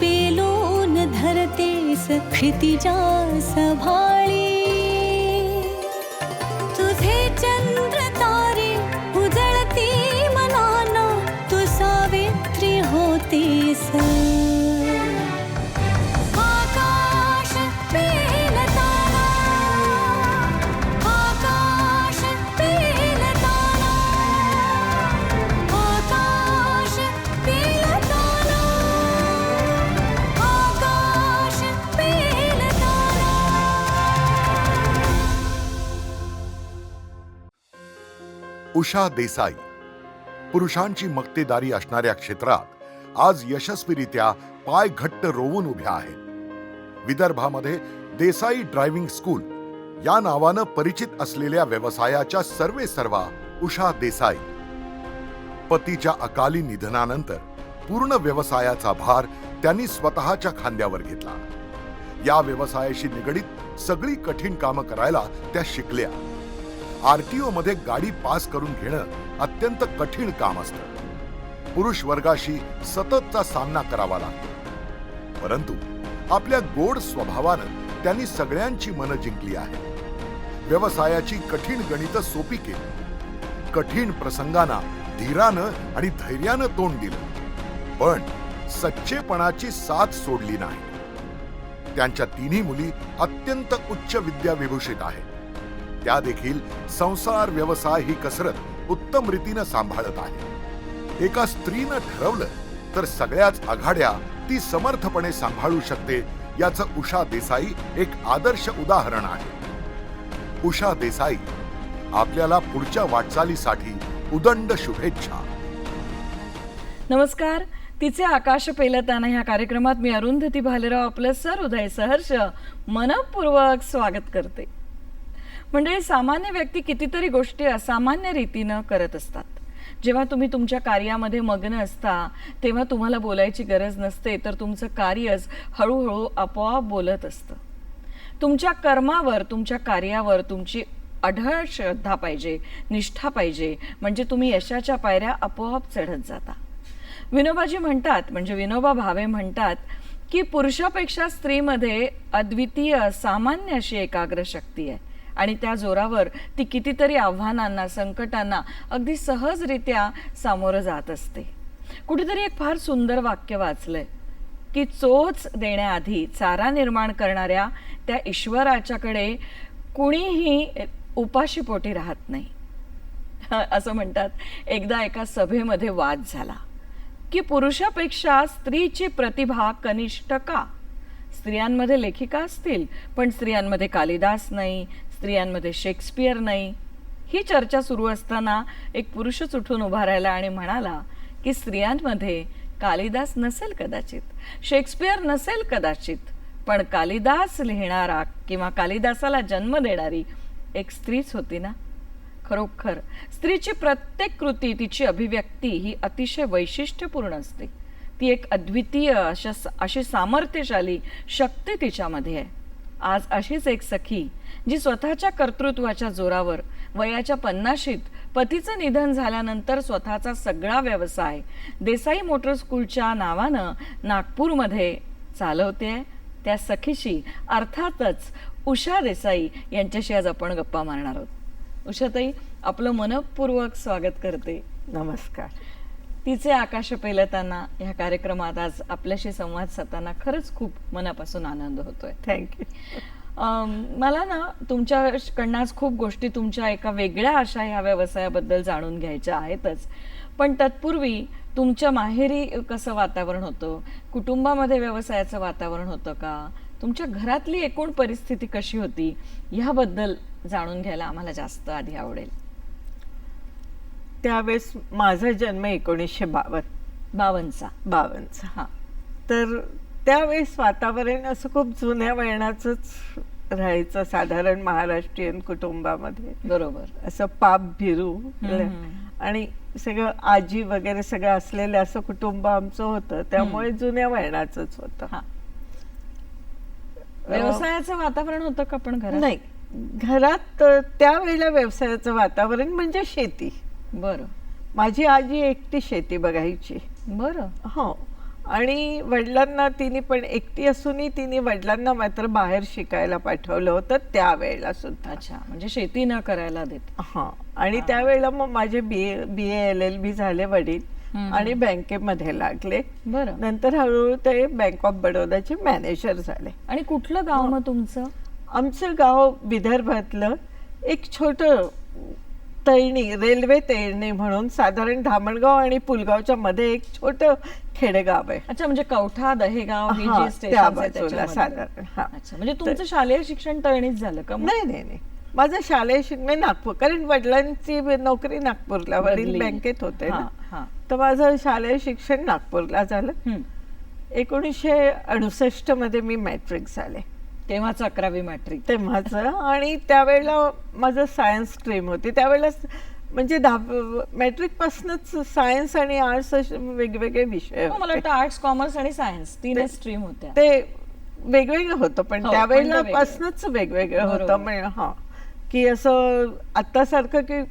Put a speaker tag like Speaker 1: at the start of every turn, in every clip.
Speaker 1: पेलून धरतेस क्षितिजा सभाळी. तुझे चंद्र तारे उजळती मनाना तू सावित्री होतेस.
Speaker 2: उषा देसाई. पुरुषांची मक्तेदारी असणाऱ्या क्षेत्रात आज यशस्वीरित्या पाय घट्ट रोवून उभ्या आहेत. विदर्भामध्ये देसाई ड्रायव्हिंग स्कूल या नावानं परिचित असलेल्या व्यवसायाच्या सर्वे सर्वा उषा देसाई. पतीच्या अकाली निधनानंतर पूर्ण व्यवसायाचा भार त्यांनी स्वतःच्या खांद्यावर घेतला. या व्यवसायाशी निगडीत सगळी कठीण कामं करायला त्या शिकल्या. आरटीओ मध्ये गाडी पास करून घेणं अत्यंत कठीण काम असतं. पुरुष वर्गाशी सततचा सामना करावा लागतो. परंतु आपल्या गोड स्वभावानं त्यांनी सगळ्यांची मनं जिंकली आहे व्यवसायाची कठीण गणित सोपी केली. कठीण प्रसंगांना धीरानं आणि धैर्यानं तोंड दिलं. पण सच्चेपणाची साथ सोडली नाही. त्यांच्या तिन्ही मुली अत्यंत उच्च विद्याविभूषित आहेत. त्या देखील संसार व्यवसाय ही कसरत उत्तम रीतीनं सांभाळत आहे. एका स्त्रीनं ठरवलं तर सगळ्याच आघाड्या ती समर्थपणे सांभाळू शकते याचं उषा देसाई एक आदर्श उदाहरण आहे. उषा देसाई आपल्याला पुढच्या वाटचालीसाठी उदंड शुभेच्छा.
Speaker 3: नमस्कार. तिचे आकाश पेलताना ह्या कार्यक्रमात मी अरुंधती भालेराव आपलं सर उदय सहर्ष मनपूर्वक स्वागत करते. म्हणजे सामान्य व्यक्ती कितीतरी गोष्टी असामान्य रीतीनं करत असतात. जेव्हा तुम्ही तुमच्या कार्यामध्ये मग्न असता तेव्हा तुम्हाला बोलायची गरज नसते तर तुमचं कार्यच हळूहळू आपोआप बोलत असतं. तुमच्या कर्मावर तुमच्या कार्यावर तुमची अढळ श्रद्धा पाहिजे निष्ठा पाहिजे म्हणजे तुम्ही यशाच्या पायऱ्या आपोआप चढत जाता. विनोबाजी म्हणतात म्हणजे विनोबा भावे म्हणतात की पुरुषापेक्षा स्त्रीमध्ये अद्वितीय सामान्य अशी एकाग्र शक्ती आहे. आणि त्या जोरावर ती कितीतरी आव्हानांना संकटांना अगदी सहजरित्या सामोरं जात असते. कुठेतरी एक फार सुंदर वाक्य वाचलंय की चोच देण्याआधी चारा निर्माण करणाऱ्या त्या ईश्वराच्याकडे कुणीही उपाशीपोटी राहत नाही. असं म्हणतात एकदा एका सभेमध्ये वाद झाला की पुरुषापेक्षा स्त्रीची प्रतिभा कनिष्ठ का? स्त्रियांमध्ये लेखिका असतील पण स्त्रियांमध्ये कालिदास नाही स्त्रियांमध्ये शेक्सपियर नाही. ही चर्चा सुरू असताना एक पुरुषच उठून उभा राहिला आणि म्हणाला की स्त्रियांमध्ये कालिदास नसेल कदाचित. शेक्सपियर नसेल कदाचित. पण कालिदास लिहिणारा किंवा कालिदासाला जन्म देणारी एक स्त्रीच होती ना? खरोखर स्त्रीची प्रत्येक कृती तिची अभिव्यक्ती ही अतिशय वैशिष्ट्यपूर्ण असते. ती एक अद्वितीय अशा अशी सामर्थ्यशाली शक्ती तिच्यामध्ये आहे. आज अशीच एक सखी जी स्वतःच्या कर्तृत्वाच्या जोरावर वयाच्या पन्नाशीत पतीचं निधन झाल्यानंतर स्वतःचा सगळा व्यवसाय देसाई मोटर स्कूलच्या नावानं नागपूरमध्ये चालवते त्या सखीशी अर्थातच उषा देसाई यांच्याशी आज आपण गप्पा मारणार आहोत. उषाताई आपलं मनपूर्वक स्वागत करते.
Speaker 4: नमस्कार.
Speaker 3: तिचे आकाश पेलताना ह्या कार्यक्रमात आज आपल्याशी संवाद साधताना खरंच खूप मनापासून आनंद होतोय.
Speaker 4: थँक्यू
Speaker 3: मला ना तुमच्याकडनं आज खूप गोष्टी तुमच्या एका वेगळ्या अशा ह्या व्यवसायाबद्दल जाणून घ्यायच्या आहेतच. पण तत्पूर्वी तुमच्या माहेरी कसं वातावरण होतं? कुटुंबामध्ये व्यवसायाचं वातावरण होतं का? तुमच्या घरातली एकूण परिस्थिती कशी होती? ह्याबद्दल जाणून घ्यायला आम्हाला जास्त आधी आवडेल.
Speaker 4: त्यावेळेस माझा जन्म एकोणीसशे बावन्न.
Speaker 3: बावनचा
Speaker 4: बावन्नचा.
Speaker 3: हा.
Speaker 4: तर त्यावेळेस वातावरण असं खूप जुन्या वळणाचंच राहायचं साधारण महाराष्ट्रीयन कुटुंबामध्ये.
Speaker 3: बरोबर.
Speaker 4: असं पाप भिरू. आणि सगळं आजी वगैरे सगळं असलेलं असं कुटुंब आमचं होतं. त्यामुळे जुन्या वळणाचंच होतं.
Speaker 3: हा. व्यवसायाचं वातावरण होतं का पण घरात?
Speaker 4: नाही. घरात त्यावेळेला व्यवसायाचं वातावरण म्हणजे शेती.
Speaker 3: बरं.
Speaker 4: माझी आजी एकटी शेती बघायची.
Speaker 3: बरं.
Speaker 4: हो. आणि वडिलांना तिने पण एकटी असूनही तिने वडिलांना मात्र बाहेर शिकायला पाठवलं होतं त्यावेळेला सुद्धा.
Speaker 3: अच्छा म्हणजे शेती न करायला देत.
Speaker 4: हा. आणि त्यावेळेला मग माझे बी ए बी एल एल बी झाले वडील. आणि बँकेमध्ये लागले.
Speaker 3: बरं.
Speaker 4: नंतर हळूहळू ते बँक ऑफ बडोदाचे मॅनेजर झाले.
Speaker 3: आणि कुठलं गाव मग तुमचं?
Speaker 4: आमचं गाव विदर्भातलं एक छोट तळणी रेल्वे तळणी म्हणून साधारण धामणगाव आणि पुलगावच्या मध्ये एक छोट खेडेगाव आहे
Speaker 3: अच्छा म्हणजे कवठा दहेगाव ही जी स्टेशन
Speaker 4: त्या
Speaker 3: आहे
Speaker 4: बाजूला
Speaker 3: त्याच्यामध्ये.
Speaker 4: साधारण, हा.
Speaker 3: अच्छा म्हणजे तुमचं शालेय शिक्षण तळणीच झालं का मग?
Speaker 4: नाही नाही नाही माझं शालेय शिक्षण नागपूर कारण वडिलांची नोकरी नागपूरला वडील
Speaker 3: बदली.
Speaker 4: बँकेत होते ना
Speaker 3: हा, हा.
Speaker 4: तर माझं शालेय शिक्षण नागपूरला झालं
Speaker 3: हम्म.
Speaker 4: एकोणीसशे अडुसष्टमध्ये मी मॅट्रिक झाले
Speaker 3: तेव्हाच अकरावी मॅट्रिक
Speaker 4: तेव्हाच. आणि त्यावेळेला माझं सायन्स स्ट्रीम होती. त्यावेळेला म्हणजे दहा मॅट्रिक पासूनच सायन्स आणि आर्ट्स असे वेगवेगळे विषय
Speaker 3: हो, मला वाटतं आर्ट्स कॉमर्स आणि सायन्स तीनच स्ट्रीम होत्या.
Speaker 4: ते वेगवेगळं होतं पण
Speaker 3: हो,
Speaker 4: त्यावेळेला
Speaker 3: पण ते वेगळं.
Speaker 4: पासूनच वेगवेगळं
Speaker 3: बरोबर.
Speaker 4: होतं म्हणजे हा. की असं आतासारखं की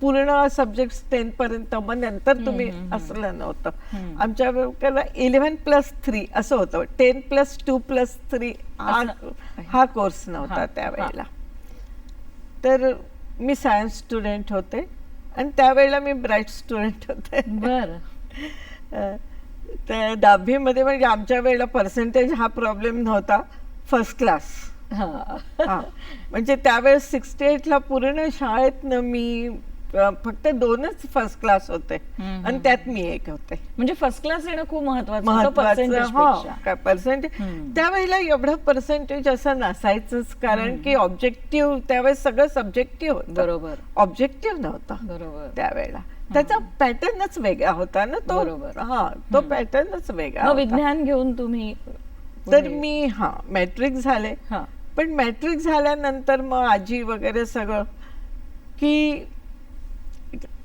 Speaker 4: पूर्ण सब्जेक्ट टेन पर्यंत मग नंतर तुम्ही असलं नव्हतं. आमच्या वेळेला इलेव्हन प्लस थ्री असं होतं. Ten plus two plus three हा कोर्स नव्हता. त्यावेळेला. तर मी सायन्स स्टुडंट होते आणि त्यावेळेला मी ब्राईट स्टुडंट होते.
Speaker 3: बर.
Speaker 4: तर दहावीमध्ये म्हणजे आमच्या वेळेला पर्सेंटेज हा प्रॉब्लेम नव्हता. फर्स्ट क्लास म्हणजे त्यावेळेस सिक्स्टी एटला पूर्ण शाळेतनं मी फक्त दोनच फर्स्ट क्लास होते. आणि त्यात मी एक होते.
Speaker 3: म्हणजे फर्स्ट क्लास येणं खूप महत्वाचं
Speaker 4: हा पर्सेंटेज. त्यावेळेला एवढं पर्सेंटेज असं नसायचंच कारण की ऑब्जेक्टिव्ह त्यावेळेस सगळं सब्जेक्टिव्ह होतं.
Speaker 3: बरोबर.
Speaker 4: ऑब्जेक्टिव्ह नव्हता.
Speaker 3: बरोबर.
Speaker 4: त्यावेळेला. त्याचा पॅटर्नच वेगळा होता ना तो.
Speaker 3: बरोबर.
Speaker 4: हा तो पॅटर्नच वेगळा.
Speaker 3: विज्ञान घेऊन तुम्ही
Speaker 4: तर मी हा मॅट्रिक झाले.
Speaker 3: हा.
Speaker 4: पण मॅट्रिक झाल्यानंतर मग आजी वगैरे सगळं की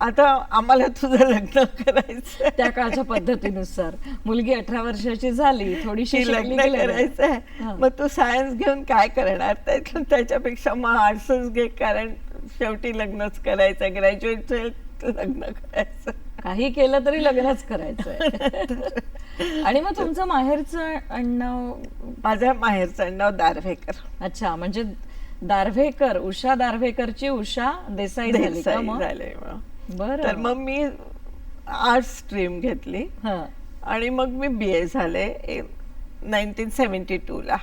Speaker 4: आता आम्हाला तुझं लग्न करायचं
Speaker 3: त्या काळच्या पद्धतीनुसार. मुलगी अठरा वर्षाची झाली थोडीशी
Speaker 4: लग्न. करायचं आहे. मग तू सायन्स घेऊन काय करणार? त्या- त्याच्यापेक्षा मग आर्ट्सच घे कारण शेवटी लग्नच करायचं ग्रॅज्युएट लग्न करायचं
Speaker 3: काही केलं तरी लग्नच करायचंय. आणि मग तुमचं माहेरचं आडनाव
Speaker 4: माझ्या माहेरचं नाव दारव्हेकर.
Speaker 3: अच्छा म्हणजे दारव्हेकर उषा दारव्हेकरची उषा देसाई झाली का
Speaker 4: देसाई
Speaker 3: मग?
Speaker 4: झाले मग.
Speaker 3: बरं.
Speaker 4: तर मग मी आर्ट स्ट्रीम घेतली. आणि मग मी बी ए झाले नाईन्टीन सेवन्टी टूला.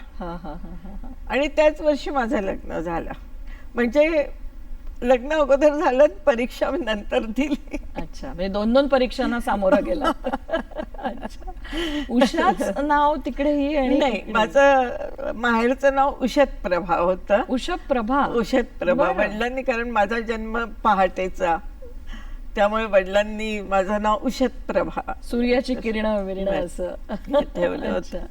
Speaker 4: आणि त्याच वर्षी माझं लग्न झालं. म्हणजे लग्न अगोदर झालं परीक्षा नंतर दिली
Speaker 3: अच्छा म्हणजे दोन दोन परीक्षांना सामोरं गेला अच्छा उषाच नाव तिकडेही आणि
Speaker 4: नाही
Speaker 3: इकडे.
Speaker 4: माझं माहेरचं नाव उषत प्रभा होतं
Speaker 3: उषभ प्रभा
Speaker 4: उषत प्रभा
Speaker 3: बरं.
Speaker 4: वडिलांनी कारण माझा जन्म पहाटेचा त्यामुळे वडिलांनी माझं नाव उषत प्रभा
Speaker 3: सूर्याची किरण विरण
Speaker 4: बरं.
Speaker 3: असं
Speaker 4: ठेवलं. होतं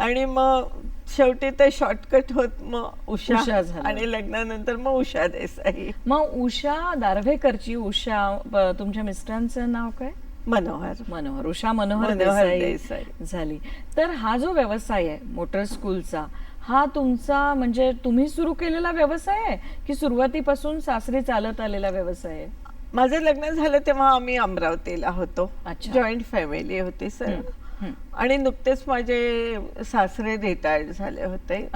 Speaker 4: आणि मग शेवटी ते शॉर्टकट होत मग
Speaker 3: उषा
Speaker 4: उषा
Speaker 3: झालं.
Speaker 4: आणि लग्नानंतर मग उषा देसाई
Speaker 3: मग उषा दारव्हेकरची उषा ब- तुमच्या मिस्टरांचं नाव काय
Speaker 4: मनोहर
Speaker 3: मनोहर उषा मनोहर
Speaker 4: मनोहर
Speaker 3: देसाई
Speaker 4: देसाई.
Speaker 3: झाली तर हा जो व्यवसाय आहे मोटर स्कूलचा हा तुमचा म्हणजे तुम्ही सुरू केलेला व्यवसाय आहे की सुरुवातीपासून सासरी चालत आलेला व्यवसाय आहे
Speaker 4: माझं लग्न झालं तेव्हा आम्ही अमरावतीला होतो
Speaker 3: अच्छा.
Speaker 4: जॉईंट फॅमिली होती सर. आणि नुकतेच माझे सासरे रिटायर्ड झाले होते.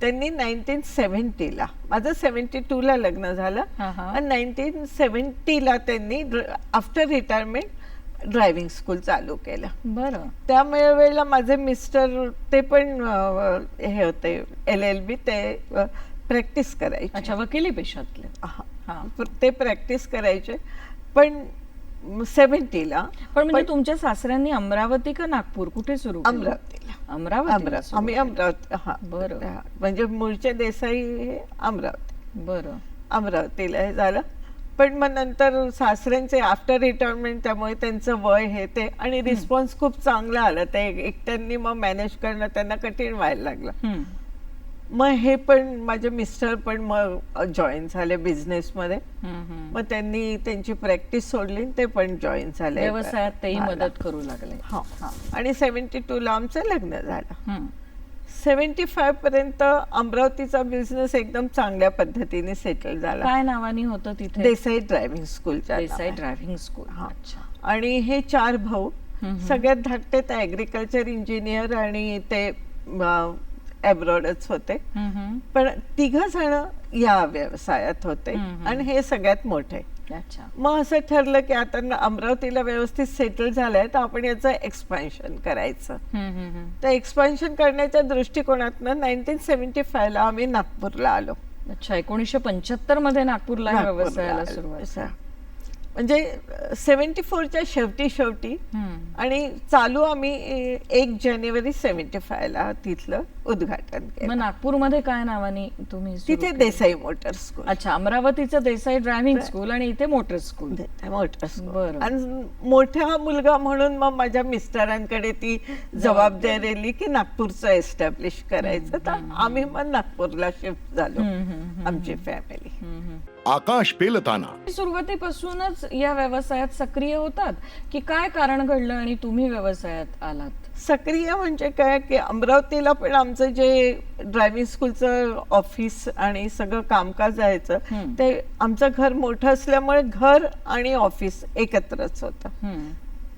Speaker 4: त्यांनी नाईन्टीन सेव्हन्टीला माझं सेव्हन्टी टूला लग्न झालं. आणि नाईन्टीन सेव्हन्टीला त्यांनी आफ्टर रिटायरमेंट ड्रायव्हिंग स्कूल चालू केलं.
Speaker 3: बरं.
Speaker 4: त्यामुळे वेळेला माझे मिस्टर ते पण हे होते एल एल बी ते प्रॅक्टिस करायचे.
Speaker 3: अच्छा वकिली पेशातले.
Speaker 4: ते प्रॅक्टिस करायचे. पण सेव्हन्टीला
Speaker 3: पण म्हणजे तुमच्या सासऱ्यांनी अमरावती का नागपूर? कुठे सुरू?
Speaker 4: अमरावतीला.
Speaker 3: अमरावती
Speaker 4: अमरावती आम्ही अमरावती हा.
Speaker 3: बरं.
Speaker 4: म्हणजे मूळचे देसाई हे अमरावती.
Speaker 3: बरं.
Speaker 4: अमरावतीला हे झालं. पण मग नंतर सासऱ्यांचे आफ्टर रिटायरमेंट त्यामुळे त्यांचं वय हे ते आणि रिस्पॉन्स खूप चांगला आला. ते एकट्यांनी मग मॅनेज करणं त्यांना कठीण व्हायला लागलं. मग हे पण माझे मिस्टर पण मग जॉईन झाले बिझनेसमध्ये. मग त्यांनी त्यांची प्रॅक्टिस सोडली ते पण जॉईन झाले
Speaker 3: व्यवसायात तेही. मदत करू लागले
Speaker 4: हो आणि सेव्हन्टी टू ला आमचं लग्न झालं. सेव्हन्टी फाय पर्यंत अमरावतीचा बिझनेस एकदम चांगल्या पद्धतीने सेटल झाला
Speaker 3: काय नावानी होतं तिथे
Speaker 4: देसाई ड्रायव्हिंग स्कूलच्या
Speaker 3: देसाई. ड्रायव्हिंग स्कूल
Speaker 4: हा.
Speaker 3: अच्छा
Speaker 4: आणि हे चार भाऊ. सगळ्यात धाकटे ते ऍग्रिकल्चर इंजिनियर आणि ते अब्रॉडच होते. पण तिघ जण या व्यवसायात होते. आणि हे सगळ्यात मोठे
Speaker 3: अच्छा
Speaker 4: मग असं ठरलं की आता अमरावतीला व्यवस्थित सेटल झालंय तर आपण याचं एक्सपान्शन करायचं. तर एक्सपान्शन करण्याच्या दृष्टिकोनातनं नाईन्टीन सेव्हन्टी फायला आम्ही नागपूरला आलो
Speaker 3: अच्छा एकोणीसशे पंच्याहत्तरमध्ये नागपूरला व्यवसायाला
Speaker 4: आलो.
Speaker 3: सुरुवात
Speaker 4: असं. म्हणजे सेव्हन्टी फोरच्या शेवटी शेवटी. आणि चालू आम्ही एक जानेवारी सेव्हन्टी फायला तिथलं उद्घाटन
Speaker 3: मग
Speaker 4: केलं
Speaker 3: नागपूरमध्ये काय नावानी तुम्ही सुरू
Speaker 4: तिथे
Speaker 3: केलं?
Speaker 4: Desai motor school.
Speaker 3: अच्छा अमरावतीचं देसाई ड्रायव्हिंग स्कूल आणि इथे मोटर स्कूल.
Speaker 4: Motor school.
Speaker 3: बरं.
Speaker 4: आणि मोठा मुलगा म्हणून मग माझ्या मिस्टरांकडे ती जबाबदारी आली की नागपूरचं एस्टॅब्लिश करायचं. तर आम्ही मग नागपूरला शिफ्ट झालो आमची फॅमिली
Speaker 2: आकाश पेलताना.
Speaker 3: सुरुवातीपासूनच या व्यवसायात सक्रिय होतात? की काय कारण घडलं आणि तुम्ही व्यवसायात आलात?
Speaker 4: सक्रिय म्हणजे काय की अमरावतीला पण आमचं जे ड्रायव्हिंग स्कूलचं ऑफिस आणि सगळं कामकाज जायचं. ते आमचं घर मोठं असल्यामुळे घर आणि ऑफिस एकत्रच होतं.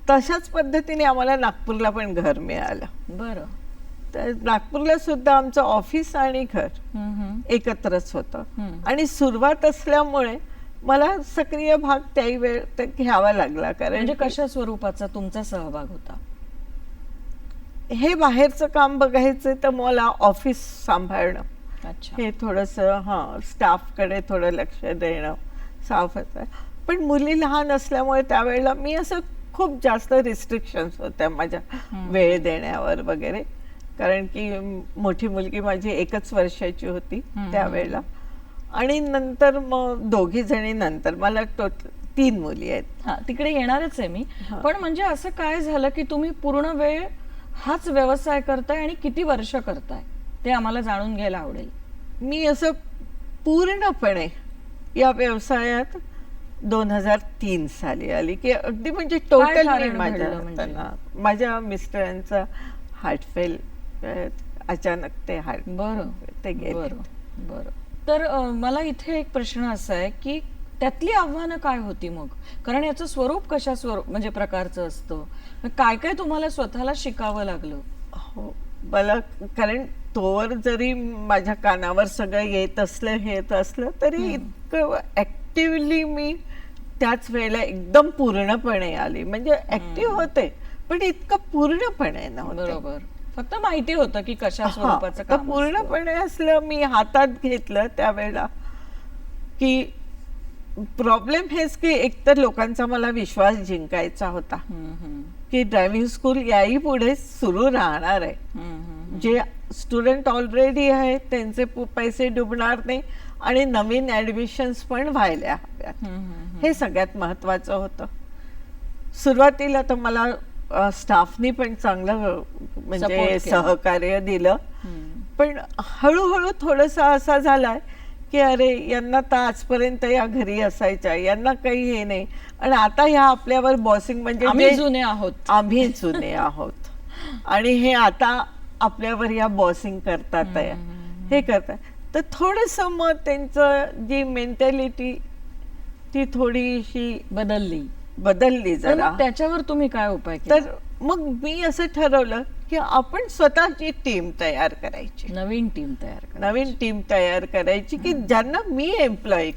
Speaker 4: तशाच पद्धतीने आम्हाला नागपूरला पण घर मिळालं
Speaker 3: बरं
Speaker 4: तर नागपूरला सुद्धा आमचं ऑफिस आणि घर. एकत्रच होतं. आणि सुरुवात असल्यामुळे मला सक्रिय भाग त्याही वेळ घ्यावा लागला कारण
Speaker 3: म्हणजे कशा स्वरूपाचा तुमचा सहभाग होता
Speaker 4: हे बाहेरचं काम बघायचं तर मला ऑफिस सांभाळणं.
Speaker 3: अच्छा.
Speaker 4: हे थोडस हा स्टाफकडे थोडं लक्ष देणं साफ होतं पण मुली लहान असल्यामुळे त्यावेळेला मी असं खूप जास्त रिस्ट्रिक्शन्स होत्या माझ्या वेळ देण्यावर वगैरे. कारण की मोठी मुलगी माझी एकच वर्षाची होती त्यावेळेला. आणि नंतर मग दोघी जणी नंतर मला टोटल तीन मुली आहेत.
Speaker 3: तिकडे येणारच आहे मी. पण म्हणजे असं काय झालं की तुम्ही पूर्ण वेळ हाच व्यवसाय करताय आणि किती वर्ष करताय? ते आम्हाला जाणून घ्यायला आवडेल.
Speaker 4: मी असं पूर्णपणे या व्यवसायात दोन हजार तीन साली आली की अगदी म्हणजे टोटल माझ्या
Speaker 3: म्हणजे?
Speaker 4: माझ्या मिस्टरांचा हार्ट फेल अचानक ते हार्ट
Speaker 3: बरं
Speaker 4: ते गेले.
Speaker 3: बरं बरं. तर मला इथे एक प्रश्न असा आहे की त्यातली आव्हानं काय होती मग? कारण याचं स्वरूप कशा स्वरूप म्हणजे प्रकारचं असतं? काय काय तुम्हाला स्वतःला शिकावं लागलं?
Speaker 4: हो मला कारण तोवर जरी माझ्या कानावर सगळं येत असलं हे येत असलं तरी इतकं ऍक्टिव्हली मी त्याच वेळेला एकदम पूर्णपणे आली. म्हणजे ऍक्टिव्ह होते पण इतकं पूर्णपणे
Speaker 3: बरोबर. फक्त माहिती होतं की कशा स्वरूपाचं.
Speaker 4: पूर्णपणे असलं मी हातात घेतलं त्यावेळेला की प्रॉब्लेम हेच की एकतर लोकांचा मला विश्वास जिंकायचा होता. की ड्रायव्हिंग स्कूल याही पुढे सुरू राहणार आहे. जे स्टुडंट ऑलरेडी आहेत त्यांचे पैसे डुबणार नाही आणि नवीन ऍडमिशन्स पण व्हायला हव्यात. हे सगळ्यात महत्वाचं होतं. सुरुवातीला तर मला स्टाफनी पण चांगलं म्हणजे. सहकार्य दिलं. पण हळूहळू थोडस असा झालाय की अरे यांना तर आजपर्यंत या घरी असायच्या यांना काही हे नाही. आणि आता ह्या आपल्यावर बॉसिंग म्हणजे
Speaker 3: आम्ही
Speaker 4: जे-
Speaker 3: जुने आहोत.
Speaker 4: आम्ही जुने आहोत. आणि हे आता आपल्यावर या बॉसिंग करतात आहे. हे करतात. तर थोडस मग त्यांचं जी मेंटॅलिटी ती थोडीशी
Speaker 3: बदलली.
Speaker 4: बदलली
Speaker 3: तर
Speaker 4: जरा.
Speaker 3: मग त्याच्यावर तुम्ही काय उपाय केला?
Speaker 4: तर मग मी असं ठरवलं की आपण स्वतःची टीम तयार करायची.
Speaker 3: नवीन टीम तयार करा
Speaker 4: नवीन टीम तयार करायची की ज्यांना मी एम्प्लॉय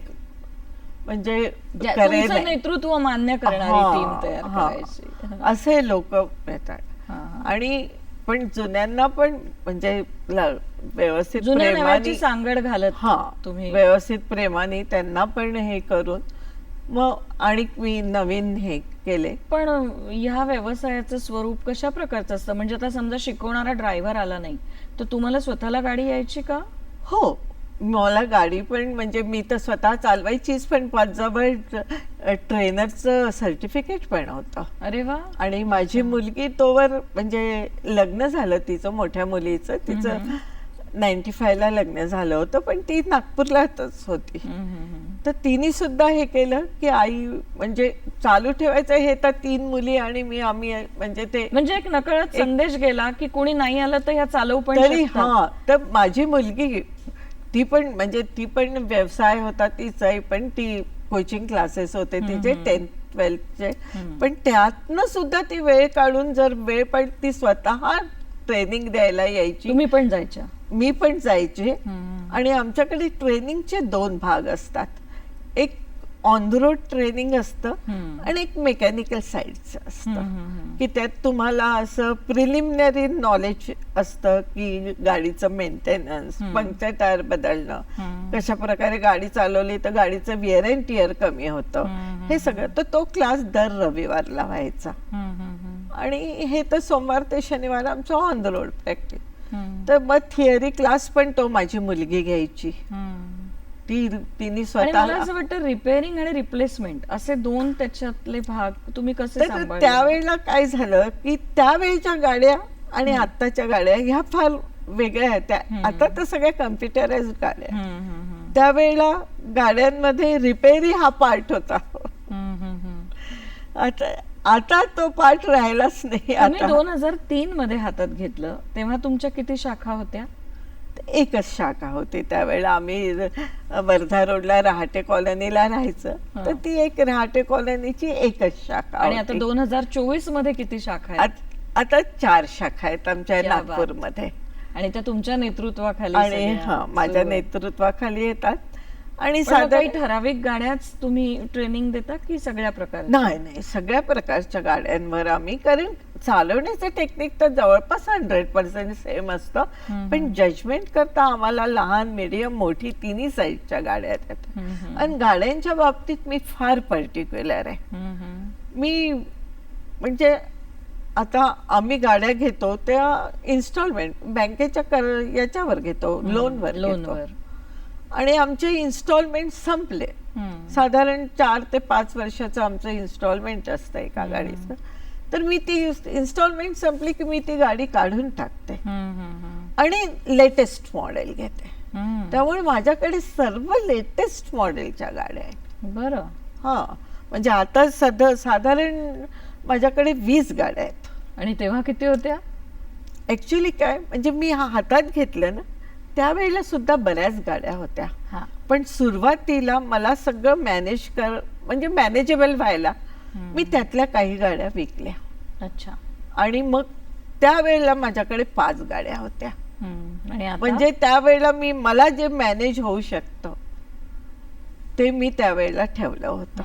Speaker 4: म्हणजे
Speaker 3: तुमचं नेतृत्व मान्य करणारी टीम तयार. करायची.
Speaker 4: असे लोक येतात. आणि पण जुन्यांना पण म्हणजे व्यवस्थित
Speaker 3: सांगड घालत
Speaker 4: हा
Speaker 3: तुम्ही.
Speaker 4: व्यवस्थित प्रेमाने त्यांना पण हे करून मग आणि मी नवीन हे केले.
Speaker 3: पण ह्या व्यवसायाचं स्वरूप कशा प्रकारचं असतं? म्हणजे आता समजा शिकवणारा ड्रायव्हर आला नाही तर तुम्हाला स्वतःला गाडी यायची का?
Speaker 4: हो. मला गाडी पण म्हणजे मी तर स्वतः चालवायचीच पण जवळ ट्रेनरचं सर्टिफिकेट पण होतं.
Speaker 3: अरे वा.
Speaker 4: आणि माझी मुलगी तोवर म्हणजे लग्न झालं तिचं मोठ्या मुलीचं. तिचं नाईन्टी ला लग्न झालं होतं पण ती नागपूरलाच होती. तर तिने सुद्धा हे केलं की आई म्हणजे चालू ठेवायचं हे तर तीन मुली आणि मी आम्ही म्हणजे ते
Speaker 3: म्हणजे एक नकळत संदेश गेला की कोणी नाही आलं तर ह्या चालवू पण
Speaker 4: तरी. हा तर माझी मुलगी ती पण म्हणजे ती पण व्यवसाय होता तिचाही पण ती कोचिंग क्लासेस होते तिचे टेन्थ ट्वेल्थचे पण त्यातनं सुद्धा ती वेळ काढून जर वेळ पण ती स्वतः ट्रेनिंग द्यायला यायची.
Speaker 3: तुम्ही पण जायच्या.
Speaker 4: मी पण जायचे. आणि आमच्याकडे ट्रेनिंगचे दोन भाग असतात. एक ऑन द रोड ट्रेनिंग असतं. आणि एक मेकॅनिकल साईडचं असतं. की त्यात तुम्हाला असं प्रिलिमिनरी नॉलेज असतं की गाडीचं मेंटेनन्स पंक्चर टायर बदलणं. कशा प्रकारे गाडी चालवली तर गाडीचं विअर अँड टिअर कमी होतं हे सगळं तर तो क्लास दर रविवारला व्हायचा. आणि हे तर सोमवार ते शनिवार आमचं ऑन द रोड प्रॅक्टिस. तर मग थिअरी क्लास पण तो माझी मुलगी घ्यायची. ती तिने
Speaker 3: आणि
Speaker 4: स्वतः
Speaker 3: मला असं वाटतं रिपेअरिंग आणि रिप्लेसमेंट असे दोन त्याच्यातले भाग तुम्ही कसे
Speaker 4: तर
Speaker 3: सांभाळले?
Speaker 4: त्यावेळेला काय झालं की त्यावेळच्या गाड्या आणि आत्ताच्या गाड्या ह्या फार वेगळ्या आहेत त्या आता तर सगळ्या कम्प्युटराइज गाड्या आहेत.
Speaker 3: हम्म, हम्म, हम्म.
Speaker 4: त्यावेळेला गाड्यांमध्ये रिपेरी हा पार्ट होता
Speaker 3: हम्म, हम्म, हम्म.
Speaker 4: आता आता तो पार्ट राहिलाच नाही
Speaker 3: तुम्ही
Speaker 4: आता
Speaker 3: दोन हजार तीन मध्ये हातात घेतलं तेव्हा तुमच्या किती शाखा होत्या
Speaker 4: एकच शाखा होती. त्यावेळेला आम्ही वर्धा रोडला रहाटे कॉलनीला राहायचं. तर ती एक रहाटे कॉलनीची एकच शाखा
Speaker 3: आणि आता. दोन हजार चोवीसमध्ये किती शाखा आहेत?
Speaker 4: आत- चार शाखा आहेत आमच्या. नागपूरमध्ये.
Speaker 3: आणि त्या तुमच्या नेतृत्वाखाली
Speaker 4: आणि हा माझ्या. नेतृत्वाखाली येतात. आणि साधारण
Speaker 3: ठराविक गाड्याच तुम्ही ट्रेनिंग देता की सगळ्या प्रकारच्या?
Speaker 4: नाही नाही. सगळ्या प्रकारच्या गाड्यांवर आम्ही कारण चालवण्याचं टेक्निक तर जवळपास हंड्रेड पर्सेंट सेम असतं. पण जजमेंट करता आम्हाला लहान मिडियम मोठी तिन्ही साईजच्या गाड्या येतात. आणि गाड्यांच्या बाबतीत मी फार पर्टिक्युलर आहे. मी म्हणजे आता आम्ही गाड्या घेतो त्या इन्स्टॉलमेंट बँकेच्या कर याच्यावर घेतो लोनवर
Speaker 3: लोनवर
Speaker 4: आणि आमचे इन्स्टॉलमेंट संपले. साधारण चार ते पाच वर्षाचं आमचं इन्स्टॉलमेंट असतं एका गाडीचं. तर मी ती इन्स्टॉलमेंट संपली की मी ती गाडी काढून टाकते. आणि लेटेस्ट मॉडेल घेते. त्यामुळे माझ्याकडे सर्व लेटेस्ट मॉडेलच्या गाड्या आहेत.
Speaker 3: बरं.
Speaker 4: हा म्हणजे आता सध्या साधारण माझ्याकडे वीस गाड्या आहेत.
Speaker 3: आणि तेव्हा किती होत्या?
Speaker 4: ऍक्च्युली काय म्हणजे मी हा हातात घेतलं ना त्यावेळेला सुद्धा बऱ्याच गाड्या होत्या.
Speaker 3: हा.
Speaker 4: पण सुरुवातीला मला सगळं मॅनेज कर म्हणजे मॅनेजेबल व्हायला मी त्यातल्या काही गाड्या विकल्या.
Speaker 3: अच्छा.
Speaker 4: आणि मग त्यावेळेला माझ्याकडे पाच गाड्या होत्या. म्हणजे त्यावेळेला मी मला जे मॅनेज होऊ शकतं ते मी त्यावेळेला ठेवलं होतं.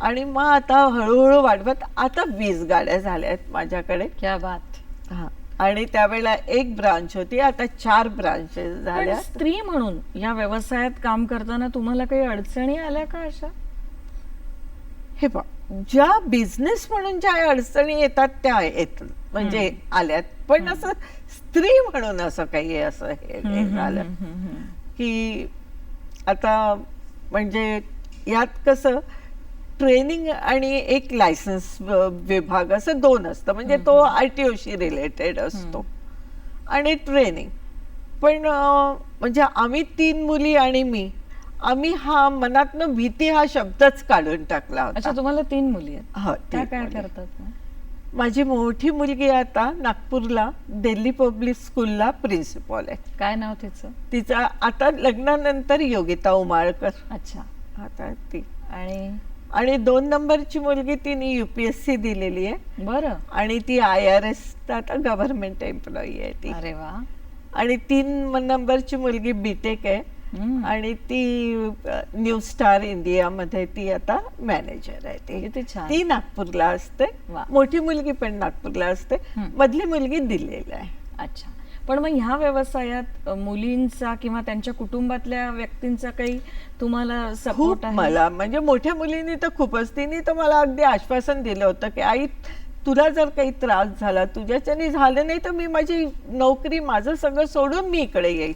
Speaker 4: आणि मग आता हळूहळू वाढवत आता वीस गाड्या झाल्या आहेत माझ्याकडे.
Speaker 3: क्या बात.
Speaker 4: हा. आणि त्यावेळेला एक ब्रांच होती आता चार ब्रांचेस झाल्या.
Speaker 3: स्त्री म्हणून या व्यवसायात काम करताना तुम्हाला काही अडचणी आल्या का अशा?
Speaker 4: हे बघ ज्या बिझनेस म्हणून ज्या अडचणी येतात त्या येतात म्हणजे आल्यात. पण असं स्त्री म्हणून असं काही असं हे झालं. की आता म्हणजे यात कसं ट्रेनिंग आणि एक लायसन्स विभाग असं दोन असतं. म्हणजे तो आर टी ओशी रिलेटेड असतो. आणि ट्रेनिंग पण म्हणजे आम्ही तीन मुली आणि मी. आम्ही हा मनातनं भीती हा शब्दच काढून टाकला
Speaker 3: अच्छा
Speaker 4: होता
Speaker 3: तुम्हाला तीन मुली आहेत.
Speaker 4: हा,
Speaker 3: त्या काय. करतात मग?
Speaker 4: माझी मोठी मुलगी आता नागपूरला दिल्ली पब्लिक स्कूलला प्रिन्सिपॉल आहे.
Speaker 3: काय नाव तिचं?
Speaker 4: तिचा आता लग्नानंतर योगिता उमाळकर.
Speaker 3: अच्छा.
Speaker 4: आता ती.
Speaker 3: आणि?
Speaker 4: आणि दोन नंबरची मुलगी तिने युपीएससी दिलेली आहे.
Speaker 3: बरं.
Speaker 4: आणि ती आय आर एस आता गव्हर्नमेंट एम्प्लॉई आहे ती.
Speaker 3: अरे वा.
Speaker 4: आणि तीन नंबरची मुलगी बीटेक आहे. आणि ती न्यू स्टार इंडियामध्ये ती आता मॅनेजर आहे. ती ती नागपूरला असते. मोठी मुलगी पण नागपूरला असते. मधली मुलगी दिल्लीला आहे.
Speaker 3: अच्छा. पण मग ह्या व्यवसायात मुलींचा किंवा त्यांच्या कुटुंबातल्या व्यक्तींचा काही तुम्हाला सपोर्ट
Speaker 4: मला म्हणजे मोठ्या मुलींनी तर खूपच तिने तर मला अगदी आश्वासन दिलं होतं की आई तुला जर काही त्रास झाला तुझ्याच्याने झालं नाही तर मी माझी नोकरी माझं सगळं सोडून मी इकडे येईल.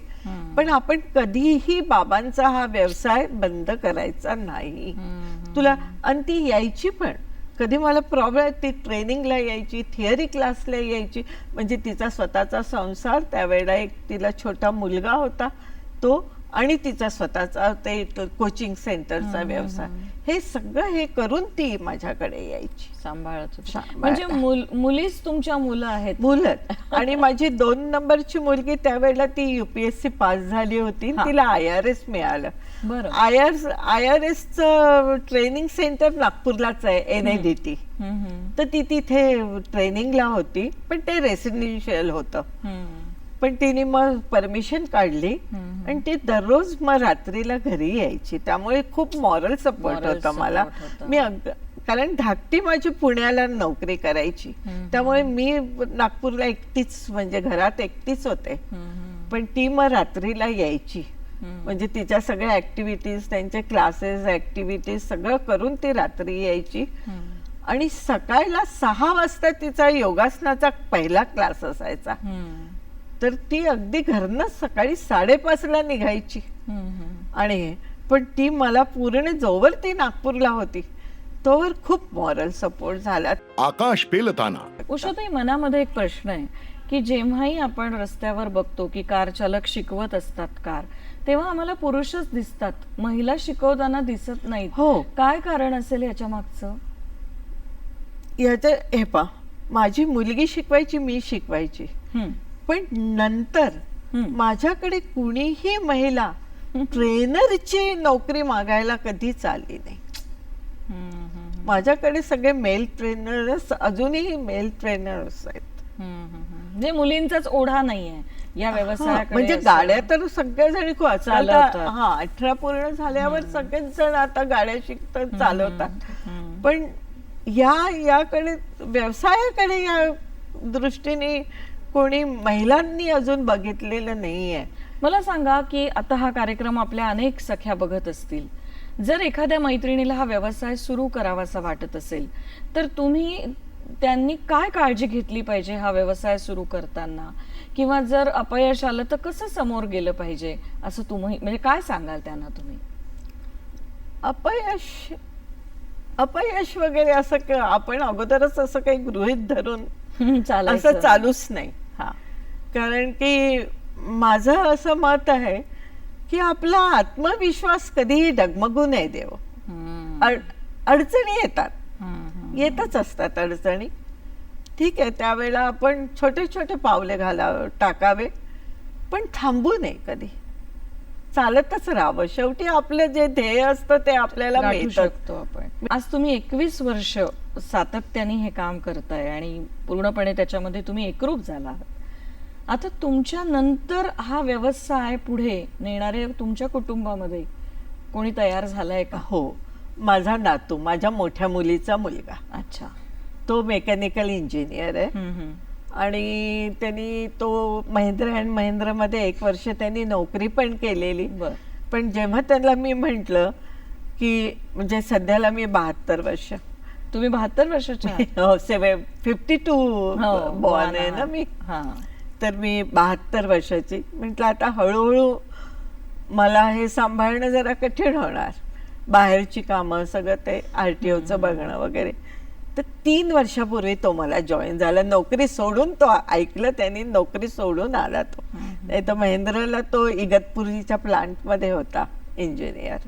Speaker 4: पण आपण कधीही बाबांचा हा व्यवसाय बंद करायचा नाही. तुला आणि ती यायची पण. कधी मला प्रॉब्लेम ती ट्रेनिंगला यायची थिअरी क्लासला यायची. म्हणजे तिचा स्वतःचा संसार त्यावेळेला एक तिला छोटा मुलगा होता. तो आणि तिचा स्वतःचा ते कोचिंग सेंटरचा व्यवसाय. हे सगळं हे करून ती माझ्याकडे यायची.
Speaker 3: सांभाळत म्हणजे मुल- मुलीच तुमच्या मुलं आहेत.
Speaker 4: मुलं आणि माझी दोन नंबरची मुलगी त्यावेळेला ती युपीएससी पास झाली होती. तिला आय आर एस मिळालं. I R I R training centre नागपूरलाच आहे एन आय डी टी तर ती तिथे ट्रेनिंगला होती पण ते रेसिडेन्शियल होतं. पण तिने मग परमिशन काढली. आणि ती दररोज मग रात्रीला घरी यायची. त्यामुळे खूप मॉरल सपोर्ट होता मला. मी कारण धाकटी माझी पुण्याला नोकरी करायची. त्यामुळे मी नागपूरला एकटीच म्हणजे घरात एकटीच होते. पण ती मग रात्रीला यायची. म्हणजे तिच्या सगळ्या ऍक्टिव्हिटीज त्यांचे क्लासेस ऍक्टिव्हिटीज सगळं करून ती रात्री यायची. आणि सकाळला सहा वाजता तिचा योगासनाचा पहिला क्लास असायचा. तर ती अगदी घरनच सकाळी साडेपाचला निघायची. आणि पण ती मला पूर्ण जोवर ती नागपूरला होती. तोवर खूप मॉरल सपोर्ट झाला.
Speaker 2: आकाश पेलताना.
Speaker 3: उषाताई मनामध्ये एक प्रश्न आहे की जेव्हाही आपण रस्त्यावर बघतो की कार चालक शिकवत असतात कार तेव्हा आम्हाला पुरुषच दिसतात. महिला शिकवताना दिसत नाहीत.
Speaker 4: हो.
Speaker 3: काय कारण असेल याच्या मागचं?
Speaker 4: याचं हे पा माझी मुलगी शिकवायची मी शिकवायची.
Speaker 3: हम्म,
Speaker 4: पण नंतर. माझ्याकडे कुणीही महिला ट्रेनरची नोकरी मागायला कधीच आली नाही माझ्याकडे सगळे मेल ट्रेनर्स अजूनही मेल ट्रेनर्स आहेत.
Speaker 3: म्हणजे मुलींचाच ओढा नाहीये या व्यवसायाकडे
Speaker 4: म्हणजे. गाड्या तर सगळ्या जणी
Speaker 3: चालवतात.
Speaker 4: हा अठरा पूर्ण झाल्यावर सगळेच जण आता गाड्या शिकतात चालवतात. पण या याकडे व्यवसायाकडे या दृष्टीने कोणी महिलांनी अजून बघितलेलं नाहीये.
Speaker 3: मला सांगा की आता हा कार्यक्रम आपल्या अनेक सख्या बघत असतील. जर एखाद्या मैत्रिणीला हा व्यवसाय सुरू करावासा वाटत असेल तर तुम्ही त्यांनी काय काळजी घेतली पाहिजे हा व्यवसाय सुरू करताना? किंवा जर अपयश आलं तर कसं समोर गेलं पाहिजे? असं तुम्ही म्हणजे काय सांगाल त्यांना तुम्ही?
Speaker 4: अपयश अपयश वगैरे असं आपण अगोदरच असं काही गृहित धरून असं चालूच नाही.
Speaker 3: हा.
Speaker 4: कारण की माझं असं मत आहे की आपला आत्मविश्वास कधीही डगमगू नये देव. अडचणी येतात. येतच असतात अडचणी. ठीक आहे त्यावेळेला आपण छोटे छोटे पावले घाला टाकावे पण थांबू नये कधी. चालतच राहावं. शेवटी आपलं जे ध्येय असतं ते आपल्याला
Speaker 3: गाठू
Speaker 4: मिळतं.
Speaker 3: शकतो आपण. आज तुम्ही एकवीस वर्ष सातत्याने हे काम करताय आणि पूर्णपणे त्याच्यामध्ये तुम्ही एकरूप झाला आहात. आता तुमच्या नंतर हा व्यवसाय पुढे नेणारे तुमच्या कुटुंबामध्ये कोणी तयार झालाय का?
Speaker 4: हो. माझा नातू माझ्या मोठ्या मुलीचा मुलगा.
Speaker 3: अच्छा.
Speaker 4: तो मेकॅनिकल इंजिनियर आहे.
Speaker 3: हम्म, हम्म.
Speaker 4: आणि त्यांनी तो महिंद्रा अँड महिंद्रामध्ये एक वर्ष त्यांनी नोकरी पण केलेली. पण जेव्हा त्यांना मी म्हंटल की म्हणजे सध्याला मी बहात्तर वर्ष.
Speaker 3: तुम्ही बहात्तर
Speaker 4: सेवन फिफ्टी टू
Speaker 3: हो,
Speaker 4: बॉर्न आहे ना मी.
Speaker 3: हा.
Speaker 4: तर मी बहात्तर वर्षाची. म्हटलं आता हळूहळू मला हे सांभाळणं जरा कठीण होणार. बाहेरची कामं सगळं ते आर टी ओचं बघणं वगैरे. तर तीन वर्षापूर्वी तो मला जॉईन झाला. नोकरी सोडून तो ऐकलं त्यांनी नोकरी सोडून आला तो. नाही तर महेंद्रला तो इगतपुरीच्या प्लांटमध्ये होता इंजिनियर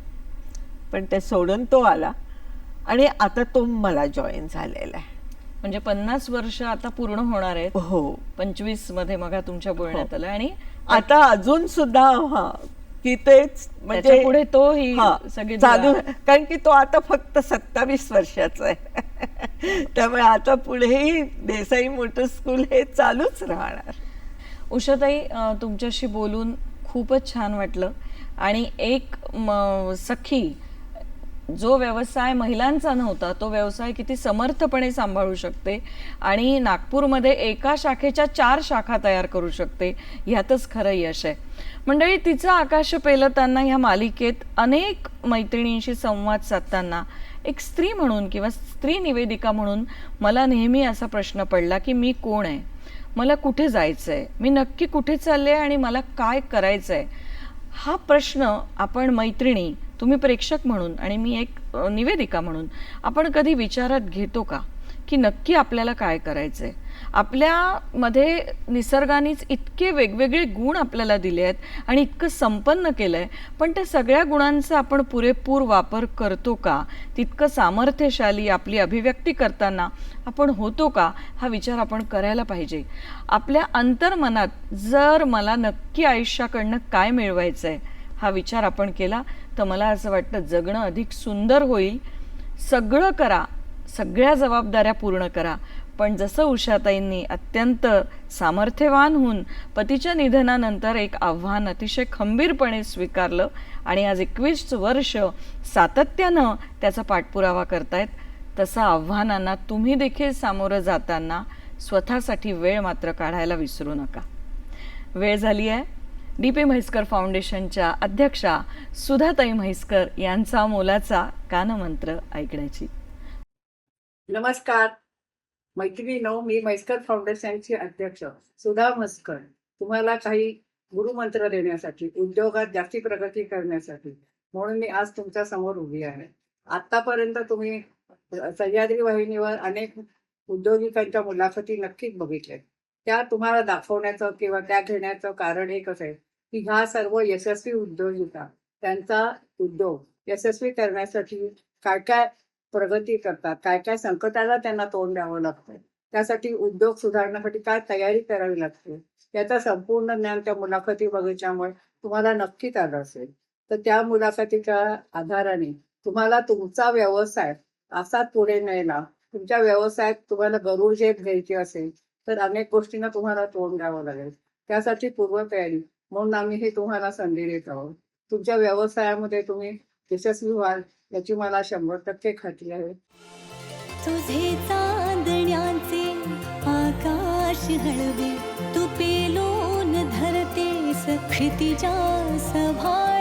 Speaker 4: पण ते सोडून तो आला आणि आता तो मला जॉईन झालेला आहे.
Speaker 3: म्हणजे पन्नास वर्ष आता पूर्ण होणार आहेत.
Speaker 4: हो.
Speaker 3: पंचवीसमध्ये मग तुमच्या बोलण्यात आलं आणि
Speaker 4: आता अजून सुद्धा हा की तेच
Speaker 3: त्याच्या पुढे तो ही सगळी
Speaker 4: चालू. कारण की तो आता फक्त सत्तावीस वर्षाचा आहे. त्यामुळे आता पुढेही देसाई मोटर स्कूल हे चालूच राहणार.
Speaker 3: उषाताई तुमच्याशी बोलून खूपच छान वाटलं. आणि एक सखी जो व्यवसाय महिलांचा नव्हता तो व्यवसाय किती समर्थपणे सांभाळू शकते आणि नागपूरमध्ये एका शाखेच्या चार शाखा तयार करू शकते ह्यातच खरं यश आहे. मंडळी तिचं आकाश पेलताना ह्या मालिकेत अनेक मैत्रिणींशी संवाद साधताना एक स्त्री म्हणून किंवा स्त्री निवेदिका म्हणून मला नेहमी असा प्रश्न पडला की मी कोण आहे? मला कुठे जायचं आहे मी नक्की कुठे चालले आणि मला काय करायचं आहे हा प्रश्न आपण मैत्रिणी तुम्ही प्रेक्षक म्हणून आणि मी एक निवेदिका म्हणून आपण कधी विचारात घेतो का? की नक्की आपल्याला काय करायचं आहे आपल्यामध्ये निसर्गानेच इतके वेगवेगळे गुण आपल्याला दिले आहेत आणि इतकं संपन्न केलं आहे पण त्या सगळ्या गुणांचा आपण पुरेपूर वापर करतो का? तितकं सामर्थ्यशाली आपली अभिव्यक्ती करताना आपण होतो का? हा विचार आपण करायला पाहिजे. आपल्या अंतर्मनात जर मला नक्की आयुष्याकडनं काय मिळवायचं आहे हा विचार आपण केला तर मला असं वाटतं जगणं अधिक सुंदर होईल. सगळं करा सगळ्या जबाबदाऱ्या पूर्ण करा. पण जसं उषाताईंनी अत्यंत सामर्थ्यवान होऊन पतीच्या निधनानंतर एक आव्हान अतिशय खंबीरपणे स्वीकारलं आणि आज एकवीस वर्ष सातत्यानं त्याचा पाठपुरावा करतायत तसं आव्हानांना तुम्ही देखील सामोरं जाताना स्वतःसाठी वेळ मात्र काढायला विसरू नका. वेळ झाली आहे. डी पी म्हैसकर फाउंडेशनच्या अध्यक्षा सुधाताई म्हैसकर यांचा मोलाचा कानमंत्र ऐकण्याची.
Speaker 5: नमस्कार. मैत्रिणीनो मी म्हैसकर फाउंडेशनची अध्यक्ष सुधा म्हस्कर. तुम्हाला काही गुरुमंत्र देण्यासाठी उद्योगात जास्ती प्रगती करण्यासाठी म्हणून मी आज तुमच्यासमोर उभी आहे. आतापर्यंत तुम्ही सह्याद्री वाहिनीवर अनेक उद्योगिकांच्या मुलाखती नक्कीच बघितल्या त्या तुम्हाला दाखवण्याचं किंवा त्या घेण्याचं कारण एकच आहे? की ह्या सर्व यशस्वी उद्योजिका त्यांचा उद्योग यशस्वी करण्यासाठी काय काय प्रगती करतात काय काय संकटाला त्यांना तोंड द्यावं लागतं त्यासाठी उद्योग सुधारण्यासाठी काय तयारी करावी लागते याचं संपूर्ण ज्ञान त्या मुलाखती बघितल्यामुळे तुम्हाला नक्कीच आलं असेल. तर त्या मुलाखतीच्या आधाराने तुम्हाला तुमचा व्यवसाय असा पुढे नेला तुमच्या व्यवसायात तुम्हाला गरुड झेप घ्यायची असेल तर अनेक गोष्टींना तुम्हाला तोंड द्यावं लागेल. त्यासाठी पूर्वतयारी म्हणून आम्ही हे तुम्हाला संधी देत आहोत. तुमच्या व्यवसायामध्ये तुम्ही यशस्वी व्हाल याची मला शंभर टक्के खात्री आहे.
Speaker 1: तुझे चांदण्याचे आकाश हळवे तू पेलून धरते सखितिजा सभा